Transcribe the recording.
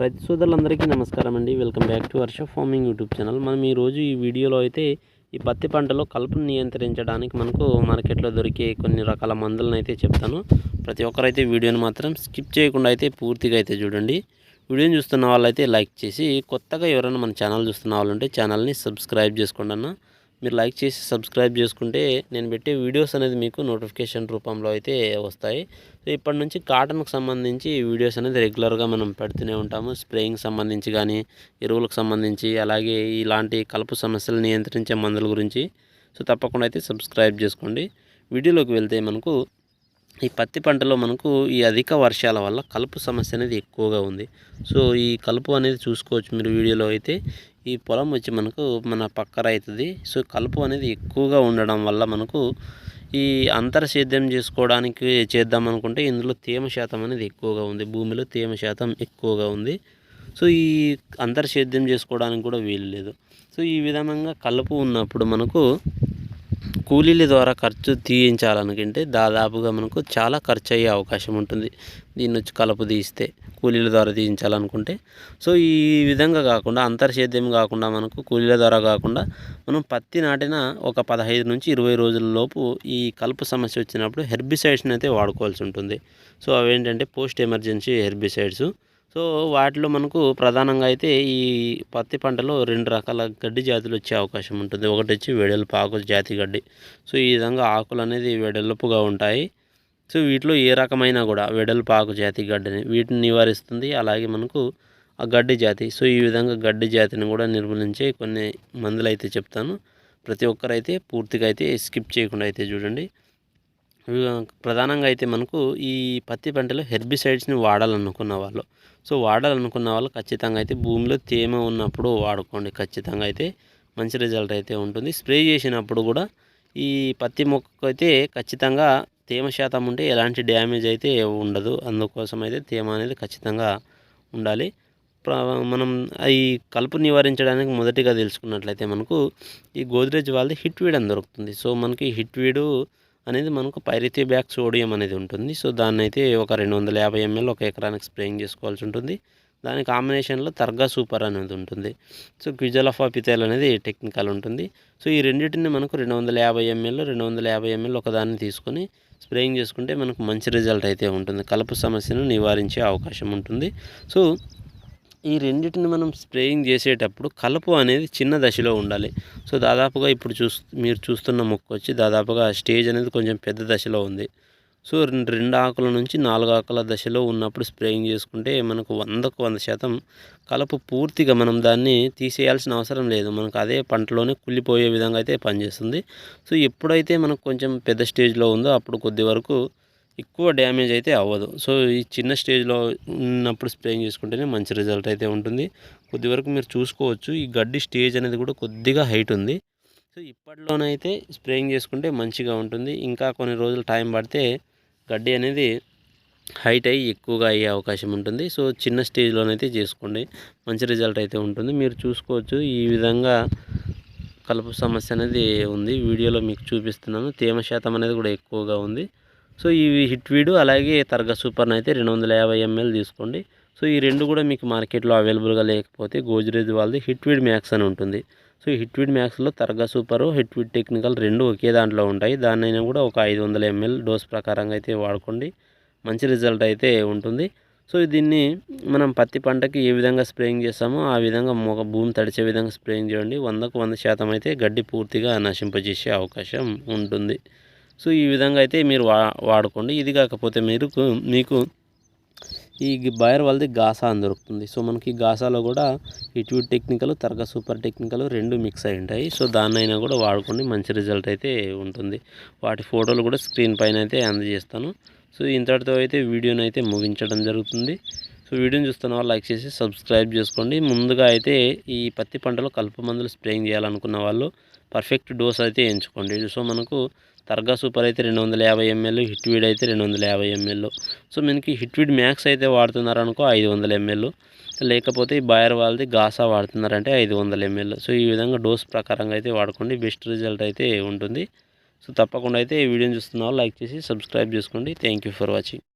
రైతు సోదరులందరికీ నమస్కారం అండి welcome back to Varsha farming YouTube channel. మనం ఈరోజు ఈ వీడియోలో అయితే ఈ పత్తి పంటలో కలుపును నియంత్రించడానికి మనకు మార్కెట్లో దొరికే కొన్ని రకాల మందులను అయితే చెప్తాను. ప్రతి ఒక్కరైతే వీడియోని మాత్రం స్కిప్ చేయకుండా అయితే పూర్తిగా అయితే చూడండి. వీడియోని చూస్తున్న వాళ్ళైతే లైక్ చేసి కొత్తగా ఎవరైనా మన ఛానల్ చూస్తున్న వాళ్ళు ఉంటే ఛానల్ని సబ్స్క్రైబ్ చేసుకోండి అన్న. మీరు లైక్ చేసి సబ్స్క్రైబ్ చేసుకుంటే నేను పెట్టే వీడియోస్ అనేది మీకు నోటిఫికేషన్ రూపంలో అయితే వస్తాయి. సో ఇప్పటి నుంచి కాటన్కి సంబంధించి వీడియోస్ అనేది రెగ్యులర్గా మనం పెడుతూనే ఉంటాము. స్ప్రేయింగ్ సంబంధించి కానీ ఎరువులకు సంబంధించి అలాగే ఇలాంటి కలుపు సమస్యలు నియంత్రించే మందుల గురించి. సో తప్పకుండా అయితే సబ్స్క్రైబ్ చేసుకోండి. వీడియోలోకి వెళ్తే మనకు ఈ పత్తి పంటలో మనకు ఈ అధిక వర్షాల వల్ల కలుపు సమస్య అనేది ఎక్కువగా ఉంది. సో ఈ కలుపు అనేది చూసుకోవచ్చు మీరు వీడియోలో అయితే. ఈ పొలం వచ్చి మనకు మన పక్క రైతుది. సో కలుపు అనేది ఎక్కువగా ఉండడం వల్ల మనకు ఈ అంతర సేద్యం చేసుకోవడానికి చేద్దాం అనుకుంటే ఇందులో తేమ శాతం అనేది ఎక్కువగా ఉంది. భూమిలో తేమ శాతం ఎక్కువగా ఉంది. సో ఈ అంతర సేద్యం చేసుకోవడానికి కూడా వీలు లేదు. సో ఈ విధంగా కలుపు ఉన్నప్పుడు మనకు కూలీల ద్వారా ఖర్చు తీయించాలనుకుంటే దాదాపుగా మనకు చాలా ఖర్చు అయ్యే అవకాశం ఉంటుంది. దీన్ని వచ్చి కలుపు తీస్తే కూలీల ద్వారా తీయించాలనుకుంటే. సో ఈ విధంగా కాకుండా అంతర్సేద్యం కాకుండా మనకు కూలీల ద్వారా కాకుండా మనం పత్తి నాటిన ఒక పదహైదు నుంచి ఇరవై రోజుల లోపు ఈ కలుపు సమస్య వచ్చినప్పుడు హెర్బిసైడ్స్ని అయితే వాడుకోవాల్సి ఉంటుంది. సో అవేంటంటే పోస్ట్ ఎమర్జెన్సీ హెర్బిసైడ్స్. సో వాటిలో మనకు ప్రధానంగా అయితే ఈ పత్తి పంటలో రెండు రకాల గడ్డి జాతులు వచ్చే అవకాశం ఉంటుంది. ఒకటి వచ్చి వెడల్పు ఆకు జాతి గడ్డి. సో ఈ విధంగా ఆకులు అనేది వెడల్పుగా ఉంటాయి. సో వీటిలో ఏ రకమైన కూడా వెడల్పు ఆకు జాతి గడ్డిని వీటిని నివారిస్తుంది. అలాగే మనకు ఆ గడ్డి జాతి. సో ఈ విధంగా గడ్డి జాతిని కూడా నిర్మూలించే కొన్ని మందులు అయితే చెప్తాను. ప్రతి ఒక్కరైతే పూర్తిగా అయితే స్కిప్ చేయకుండా అయితే చూడండి. ప్రధానంగా అయితే మనకు ఈ పత్తి పంటలో హెర్బిసైడ్స్ని వాడాలనుకున్న వాళ్ళు. సో వాడాలనుకున్న వాళ్ళు ఖచ్చితంగా అయితే భూమిలో తేమ ఉన్నప్పుడు వాడుకోండి. ఖచ్చితంగా అయితే మంచి రిజల్ట్ అయితే ఉంటుంది. స్ప్రే చేసినప్పుడు కూడా ఈ పత్తి మొక్కకు అయితే ఖచ్చితంగా తేమ శాతం ఉంటే ఎలాంటి డ్యామేజ్ అయితే ఉండదు. అందుకోసం అయితే తేమ అనేది ఖచ్చితంగా ఉండాలి. మనం ఈ కలుపు నివారించడానికి మొదటిగా తెలుసుకున్నట్లయితే మనకు ఈ గోద్రేజ్ వాళ్ళది హిట్ వీడ్ అని దొరుకుతుంది. సో మనకి హిట్ వీడు అనేది మనకు పైరితే బ్యాక్ సోడియం అనేది ఉంటుంది. సో దాన్ని అయితే ఒక రెండు వందల యాభై ఎంఎల్ ఒక ఎకరానికి స్ప్రేయింగ్ చేసుకోవాల్సి ఉంటుంది. దాని కాంబినేషన్లో తర్గా సూపర్ అనేది ఉంటుంది. సో క్విజలఫా పితేల్ అనేది టెక్నికల్ ఉంటుంది. సో ఈ రెండింటిని మనకు రెండు వందల యాభై ఎంఎల్ రెండు వందల యాభై ఎంఎల్ ఒకదాన్ని తీసుకొని స్ప్రేయింగ్ చేసుకుంటే మనకు మంచి రిజల్ట్ అయితే ఉంటుంది. కలుపు సమస్యను నివారించే అవకాశం ఉంటుంది. సో ఈ రెండింటిని మనం స్ప్రేయింగ్ చేసేటప్పుడు కలుపు అనేది చిన్న దశలో ఉండాలి. సో దాదాపుగా ఇప్పుడు చూస్ మీరు చూస్తున్న మొక్క వచ్చి దాదాపుగా స్టేజ్ అనేది కొంచెం పెద్ద దశలో ఉంది. సో రెండు ఆకుల నుంచి నాలుగు ఆకుల దశలో ఉన్నప్పుడు స్ప్రేయింగ్ చేసుకుంటే మనకు వందకు వంద శాతం కలుపు పూర్తిగా మనం దాన్ని తీసేయాల్సిన అవసరం లేదు. మనకు అదే పంటలోనే కుళ్ళిపోయే విధంగా అయితే పనిచేస్తుంది. సో ఎప్పుడైతే మనకు కొంచెం పెద్ద స్టేజ్లో ఉందో అప్పుడు కొద్ది వరకు ఎక్కువ డ్యామేజ్ అయితే అవ్వదు. సో ఈ చిన్న స్టేజ్లో ఉన్నప్పుడు స్ప్రేయింగ్ చేసుకుంటేనే మంచి రిజల్ట్ అయితే ఉంటుంది. కొద్ది వరకు మీరు చూసుకోవచ్చు. ఈ గడ్డి స్టేజ్ అనేది కూడా కొద్దిగా హైట్ ఉంది. సో ఇప్పట్లోనైతే స్ప్రేయింగ్ చేసుకుంటే మంచిగా ఉంటుంది. ఇంకా కొన్ని రోజులు టైం పడితే గడ్డి అనేది హైట్ అయ్యి ఎక్కువగా అయ్యే అవకాశం ఉంటుంది. సో చిన్న స్టేజ్లోనైతే చేసుకోండి. మంచి రిజల్ట్ అయితే ఉంటుంది. మీరు చూసుకోవచ్చు. ఈ విధంగా కలుపు సమస్య అనేది ఉంది. వీడియోలో మీకు చూపిస్తున్నాను. తేమ శాతం అనేది కూడా ఎక్కువగా ఉంది. సో ఇవి హిట్ వీడు అలాగే తర్గా సూపర్ని అయితే రెండు వందల యాభై ఎంఎల్ తీసుకోండి. సో ఈ రెండు కూడా మీకు మార్కెట్లో అవైలబుల్గా లేకపోతే గోజ్రేజ్ వాళ్ళది హిట్ వీడ్ మ్యాక్స్ అని ఉంటుంది. సో ఈ hit weed మ్యాక్స్లో Targa super hit weed technical రెండు ఒకే దాంట్లో ఉంటాయి. దాన్నైనా కూడా ఒక ఐదు వందల ఎంఎల్ డోస్ ప్రకారంగా అయితే వాడుకోండి. మంచి రిజల్ట్ అయితే ఉంటుంది. సో దీన్ని మనం పత్తి పంటకి ఏ విధంగా స్ప్రేయింగ్ చేస్తామో ఆ విధంగా మొగ భూమి తడిచే విధంగా స్ప్రేయింగ్ చేయండి. వందకు వంద శాతం అయితే గడ్డి పూర్తిగా నశింపజేసే అవకాశం ఉంటుంది. సో ఈ విధంగా అయితే మీరు వా వాడుకోండి. ఇది కాకపోతే మీరు మీకు ఈ బయర్ వాళ్ళది గాసా అని దొరుకుతుంది. సో మనకి గాసాలో కూడా ఇటు టెక్నికల్ తర్గా సూపర్ టెక్నికల్ రెండు మిక్స్ అయి ఉంటాయి. సో దాన్నైనా కూడా వాడుకోండి. మంచి రిజల్ట్ అయితే ఉంటుంది. వాటి ఫోటోలు కూడా స్క్రీన్ పైన అయితే అందజేస్తాను. సో ఇంతటితో అయితే వీడియోని అయితే ముగించడం జరుగుతుంది. సో వీడియోని చూస్తున్న వాళ్ళు లైక్ చేసి సబ్స్క్రైబ్ చేసుకోండి. ముందుగా అయితే ఈ పత్తి పంటలో కలుపు మందులు స్ప్రేయింగ్ చేయాలనుకున్న వాళ్ళు పర్ఫెక్ట్ డోస్ అయితే ఎంచుకోండి. సో మనకు తర్గా సూపర్ అయితే రెండు వందల యాభై ఎంఎల్ హిట్వీడ్ అయితే రెండు వందల యాభై ఎంఎల్. సో మనకి హిట్వీడ్ మ్యాక్స్ అయితే వాడుతున్నారనుకో ఐదు వందల ఎంఎల్. లేకపోతే ఈ బాయర్ వాళ్ళది గాసా వాడుతున్నారంటే ఐదు వందల ఎంఎల్. సో ఈ విధంగా డోస్ ప్రకారంగా అయితే వాడుకోండి. బెస్ట్ రిజల్ట్ అయితే ఉంటుంది. సో తప్పకుండా అయితే ఈ వీడియోని చూస్తున్న లైక్ చేసి సబ్స్క్రైబ్ చేసుకోండి. Thank for watching.